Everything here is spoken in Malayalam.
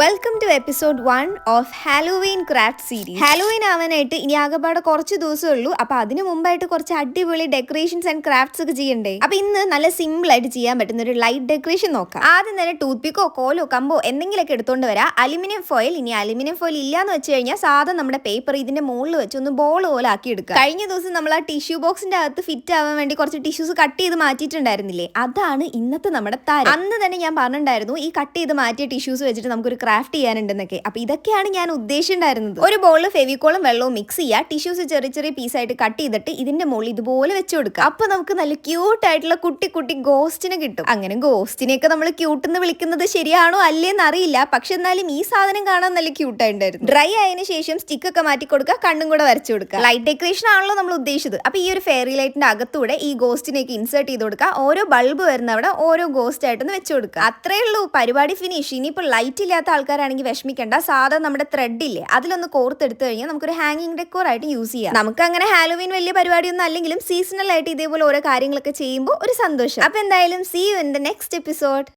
Welcome to episode one of Halloween craft series Halloween ആവാനായിട്ട് ഇനി ആകെപ്പാടെ കുറച്ച് ദിവസമേ ഉള്ളൂ അപ്പൊ അതിന് മുമ്പായിട്ട് കുറച്ച് അടിപൊളി ഡെക്കറേഷൻസ് ആൻഡ് ക്രാഫ്റ്റ്സ് ഒക്കെ ചെയ്യണ്ടേ? അപ്പൊ ഇന്ന് നല്ല സിമ്പിൾ ആയിട്ട് ചെയ്യാൻ പറ്റുന്ന ഒരു ലൈറ്റ് ഡെക്കറേഷൻ നോക്കാം. ആദ്യം തന്നെ ടൂത്ത് പിക്കോ കോലോ കമ്പോ എന്തെങ്കിലുമൊക്കെ എടുത്തോണ്ട് വരാം. അലുമിനിയം ഫോയിൽ ഇനി അലുമിനിയം ഫോയിൽ ഇല്ലാന്ന് വെച്ച് കഴിഞ്ഞാൽ സാധാ നമ്മുടെ പേപ്പർ ഇതിന്റെ മുകളിൽ വെച്ച് ഒന്ന് ബോൾ പോലെ ആക്കി എടുക്കുക. കഴിഞ്ഞ ദിവസം നമ്മൾ ആ ടിഷ്യൂ ബോക്സിന്റെ അകത്ത് ഫിറ്റ് ആവാൻ വേണ്ടി കുറച്ച് ടിഷ്യൂസ് കട്ട് ചെയ്ത് മാറ്റിയിട്ടുണ്ടായിരുന്നില്ലേ? അതാണ് ഇന്നത്തെ നമ്മുടെ താരം. അന്ന് തന്നെ ഞാൻ പറഞ്ഞിട്ടുണ്ടായിരുന്നു ഈ കട്ട് ചെയ്ത് മാറ്റിയ ടിഷ്യൂസ് വെച്ചിട്ട് നമുക്കൊരു ക്രാഫ്റ്റ് ചെയ്യാനുണ്ടെന്നൊക്കെ. അപ്പൊ ഇതൊക്കെയാണ് ഞാൻ ഉദ്ദേശിച്ചിട്ടുണ്ടായിരുന്നത്. ഒരു ബോളിൽ ഫെവിക്കോളും വെള്ളവും മിക്സ് ചെയ്യുക ടിഷ്യൂസ് ചെറിയ ചെറിയ പീസായിട്ട് കട്ട് ചെയ്തിട്ട് ഇതിന്റെ മുകളിൽ ഇതുപോലെ വെച്ച് കൊടുക്കുക. അപ്പൊ നമുക്ക് നല്ല ക്യൂട്ട് ആയിട്ടുള്ള കുട്ടി കുട്ടി ഗോസ്റ്റിനെ കിട്ടും. അങ്ങനെ ഗോസ്റ്റിനെ ഒക്കെ നമ്മൾ ക്യൂട്ട് എന്ന് വിളിക്കുന്നത് ശരിയാണോ അല്ലേന്ന് അറിയില്ല. പക്ഷെ എന്നാലും ഈ സാധനം കാണാൻ നല്ല ക്യൂട്ട് ആയിട്ടുണ്ടായിരുന്നു. ഡ്രൈ ആയതിനു ശേഷം സ്റ്റിക്ക് ഒക്കെ മാറ്റി കൊടുക്കുക. കണ്ണും കൂടെ വരച്ചു കൊടുക്കുക. ലൈറ്റ് ഡെക്കറേഷൻ ആണല്ലോ നമ്മൾ ഉദ്ദേശിച്ചത്. അപ്പൊ ഈ ഒരു ഫെയറി ലൈറ്റിന്റെ അകത്തൂടെ ഈ ഗോസ്റ്റിനെയൊക്കെ ഇൻസേർട്ട് ചെയ്ത് കൊടുക്കുക. ഓരോ ബൾബ് വരുന്നവിടെ ഓരോ ഗോസ്റ്റ് ആയിട്ടൊന്ന് വെച്ചു കൊടുക്കുക. അത്രേ ഉള്ളൂ പരിപാടി ഫിനിഷ് ഇനിയിപ്പോൾ ലൈറ്റ് ഇല്ലാത്ത ആൾക്കാരാണെങ്കിൽ വിഷമിക്കേണ്ട. സാധാ നമ്മുടെ ത്രെഡ് ഇല്ലേ അതിലൊന്ന് കോർത്തെടുത്തു കഴിഞ്ഞാൽ നമുക്കൊരു ഹാങ്ങിങ് ഡെക്കോർ ആയിട്ട് യൂസ് ചെയ്യാം. നമുക്ക് അങ്ങനെ ഹാലോവീൻ വലിയ പരിപാടിയൊന്നും അല്ലെങ്കിലും സീസണൽ ആയിട്ട് ഇതേപോലെ ഓരോ കാര്യങ്ങളൊക്കെ ചെയ്യുമ്പോൾ ഒരു സന്തോഷം. അപ്പൊ എന്തായാലും see you in the next episode